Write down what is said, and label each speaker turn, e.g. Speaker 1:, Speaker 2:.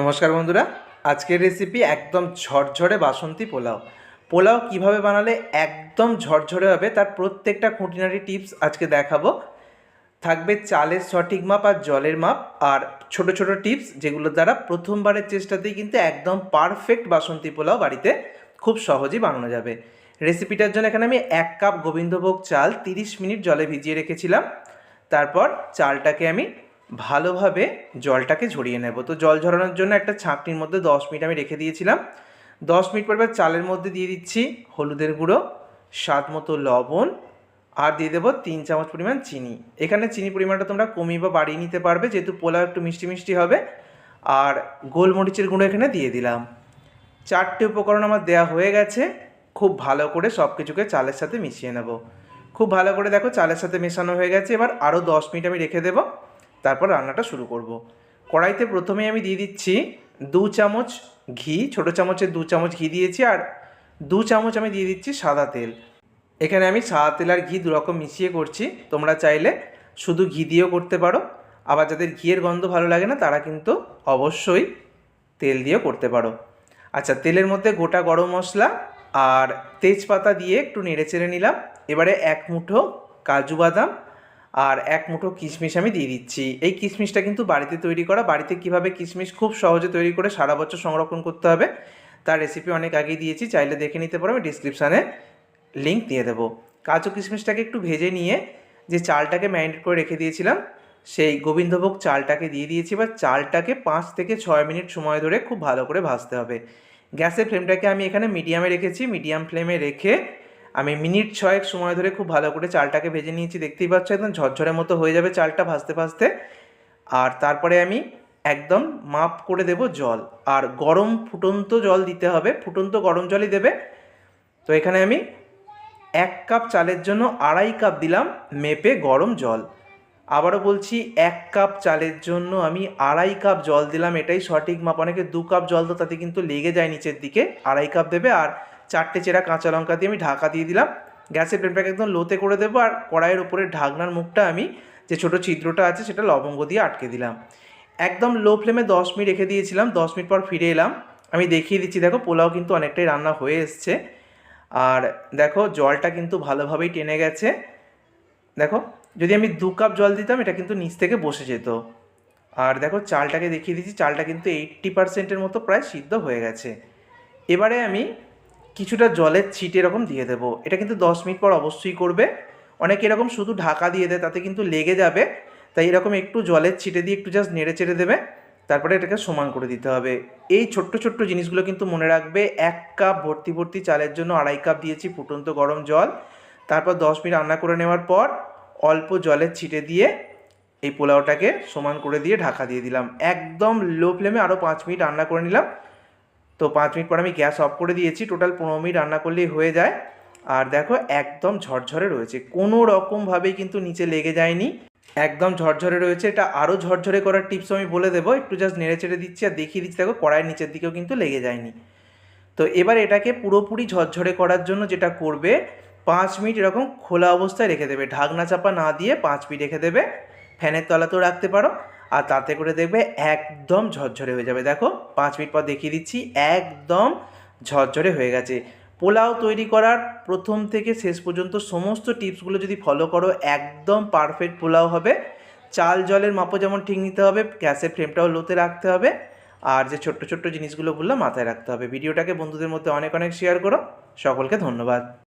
Speaker 1: নমস্কার বন্ধুরা, আজকের রেসিপি একদম ঝরঝরে বাসন্তী পোলাও। পোলাও কীভাবে বানালে একদম ঝরঝরে হবে তার প্রত্যেকটা খুঁটিনাটি টিপস আজকে দেখাবো। থাকবে চালের সঠিক মাপ আর জলের মাপ আর ছোট ছোট টিপস যেগুলো দ্বারা প্রথমবারের চেষ্টাতেই কিন্তু একদম পারফেক্ট বাসন্তী পোলাও বাড়িতে খুব সহজেই বানানো যাবে। রেসিপিটার জন্য এখানে আমি এক কাপ গোবিন্দভোগ চাল তিরিশ মিনিট জলে ভিজিয়ে রেখেছিলাম। তারপর চালটাকে আমি ভালোভাবে জলটাকে ঝরিয়ে নেব। তো জল ঝরানোর জন্য একটা ছাঁকনির মধ্যে দশ মিনিট আমি রেখে দিয়েছিলাম। দশ মিনিট পর চালের মধ্যে দিয়ে দিচ্ছি হলুদের গুঁড়ো, স্বাদ মতো লবণ, আর দিয়ে দেবো তিন চামচ পরিমাণ চিনি। এখানে চিনি পরিমাণটা তোমরা কমিয়ে বা বাড়িয়ে নিতে পারবে, যেহেতু পোলাও একটু মিষ্টি মিষ্টি হবে। আর গোলমরিচের গুঁড়ো এখানে দিয়ে দিলাম। চারটে উপকরণ আমার দেওয়া হয়ে গেছে, খুব ভালো করে সব কিছুকে চালের সাথে মিশিয়ে নেব। খুব ভালো করে দেখো চালের সাথে মেশানো হয়ে গেছে। এবার আরও দশ মিনিট আমি রেখে দেবো। তারপর রান্নাটা শুরু করব। কড়াইতে প্রথমেই আমি দিয়ে দিচ্ছি দু চামচ ঘি, ছোটো চামচের দু চামচ ঘি দিয়েছি আর দু চামচ আমি দিয়ে দিচ্ছি সাদা তেল। এখানে আমি সাদা তেল আর ঘি দুরকম মিশিয়ে করছি। তোমরা চাইলে শুধু ঘি দিয়েও করতে পারো। আবার যাদের ঘিয়ের গন্ধ ভালো লাগে না, তারা কিন্তু অবশ্যই তেল দিয়েও করতে পারো। আচ্ছা তেলের মধ্যে গোটা গরম মশলা আর তেজপাতা দিয়ে একটু নেড়ে চেড়ে নিলাম। এবারে এক মুঠো কাজু বাদাম আর এক মুঠো কিশমিশ আমি দিয়ে দিচ্ছি। এই কিশমিশটা কিন্তু বাড়িতে তৈরি করা, বাড়িতে কীভাবে কিশমিশ খুব সহজে তৈরি করে সারা বছর সংরক্ষণ করতে হবে, তার রেসিপি অনেক আগেই দিয়েছি, চাইলে দেখে নিতে পারো, আমি ডিসক্রিপশানে লিঙ্ক দিয়ে দেবো। কাজু কিশমিশটাকে একটু ভেজে নিয়ে যে চালটাকে ম্যারিনেট করে রেখে দিয়েছিলাম, সেই গোবিন্দভোগ চালটাকে দিয়ে দিয়েছি বা চালটাকে পাঁচ থেকে ছয় মিনিট সময় ধরে খুব ভালো করে ভাজতে হবে। গ্যাসের ফ্লেমটাকে আমি এখানে মিডিয়ামে রেখেছি মিডিয়াম ফ্লেমে রেখে আমি মিনিট ছয়েক সময় ধরে খুব ভালো করে চালটাকে ভেজে নিয়েছি, দেখতেই পাচ্ছ? একদম ঝরঝরের মতো হয়ে যাবে চালটা ভাজতে ভাজতে। আর তারপরে আমি একদম মাপ করে দেব জল। আর গরম ফুটন্ত জল দিতে হবে, ফুটন্ত গরম জলই দেবে। তো এখানে আমি এক কাপ চালের জন্য আড়াই কাপ দিলাম মেপে গরম জল। আবারও বলছি, এক কাপ চালের জন্য আমি আড়াই কাপ জল দিলাম, এটাই সঠিক মাপ। অনেকে দু কাপ জল তো তাতে কিন্তু লেগে যায় নিচের দিকে। আড়াই কাপ দেবে আর চারটে চেরা কাঁচা লঙ্কা দিয়ে আমি ঢাকা দিয়ে দিলাম। গ্যাসের ফ্লেমটাকে একদম লোতে করে দেবো আর কড়াইয়ের উপরে ঢাকনার মুখটা আমি যে ছোটো ছিদ্রটা আছে সেটা লবঙ্গ দিয়ে আটকে দিলাম। একদম লো ফ্লেমে দশ মিনিট রেখে দিয়েছিলাম, দশ মিনিট পর ফিরে এলাম। আমি দেখিয়ে দিচ্ছি, দেখো পোলাও কিন্তু অনেকটাই রান্না হয়ে এসছে। আর দেখো জলটা কিন্তু ভালোভাবেই টেনে গেছে। দেখো, যদি আমি দু কাপ জল দিতাম, এটা কিন্তু নিচ থেকে বসে যেত। আর দেখো চালটাকে দেখিয়ে দিচ্ছি, চালটা কিন্তু এইট্টি পার্সেন্টের মতো প্রায় সিদ্ধ হয়ে গেছে। এবারে আমি কিছুটা জলের ছিট এরকম দিয়ে দেবো। এটা কিন্তু দশ মিনিট পর অবশ্যই করবে। অনেকে এরকম শুধু ঢাকা দিয়ে দেয়, তাতে কিন্তু লেগে যাবে। তাই এরকম একটু জলের ছিটে দিয়ে একটু জাস্ট নেড়ে চেড়ে দেবে। তারপরে এটাকে সমান করে দিতে হবে। এই ছোট্ট ছোট্ট জিনিসগুলো কিন্তু মনে রাখবে, এক কাপ ভর্তি ভর্তি চালের জন্য আড়াই কাপ দিয়েছি ফুটন্ত গরম জল। তারপর দশ মিনিট রান্না করে নেওয়ার পর অল্প জলের ছিটে দিয়ে এই পোলাওটাকে সমান করে দিয়ে ঢাকা দিয়ে দিলাম। একদম লো ফ্লেমে আরও পাঁচ মিনিট রান্না করে নিলাম। তো পাঁচ মিনিট পর আমি গ্যাস অফ করে দিয়েছি টোটাল পনেরো মিনিট রান্না করলেই হয়ে যায়। আর দেখো একদম ঝরঝরে রয়েছে, কোনো রকমভাবেই কিন্তু নিচে লেগে যায়নি। একদম ঝরঝরে রয়েছে, এটা আরও ঝরঝরে করার টিপস আমি বলে দেবো, একটু জাস্ট নেড়ে চেড়ে দিচ্ছি আর দেখিয়ে দিচ্ছি, দেখো কড়াইয়ের নিচের দিকেও কিন্তু লেগে যায়নি। তো এবার এটাকে পুরোপুরি ঝরঝরে করার জন্য যেটা করবে, পাঁচ মিনিট এরকম খোলা অবস্থায় রেখে দেবে, ঢাকনা চাপা না দিয়ে পাঁচ মিনিট রেখে দেবে। ফ্যানের তলাতেও রাখতে পারো। আর তাতে করে দেখবে একদম ঝরঝরে হয়ে যাবে। দেখো, পাঁচ মিনিট পর দেখিয়ে দিচ্ছি, একদম ঝরঝরে হয়ে গেছে। পোলাও তৈরি করার প্রথম থেকে শেষ পর্যন্ত সমস্ত টিপসগুলো যদি ফলো করো, একদম পারফেক্ট পোলাও হবে। চাল জলের মাপও যেমন ঠিক নিতে হবে, গ্যাসের ফ্লেমটাও লোতে রাখতে হবে। আর যে ছোট্ট ছোট্ট জিনিসগুলো বললাম, মাথায় রাখতে হবে। ভিডিওটাকে বন্ধুদের মধ্যে অনেক অনেক শেয়ার করো। সকলকে ধন্যবাদ।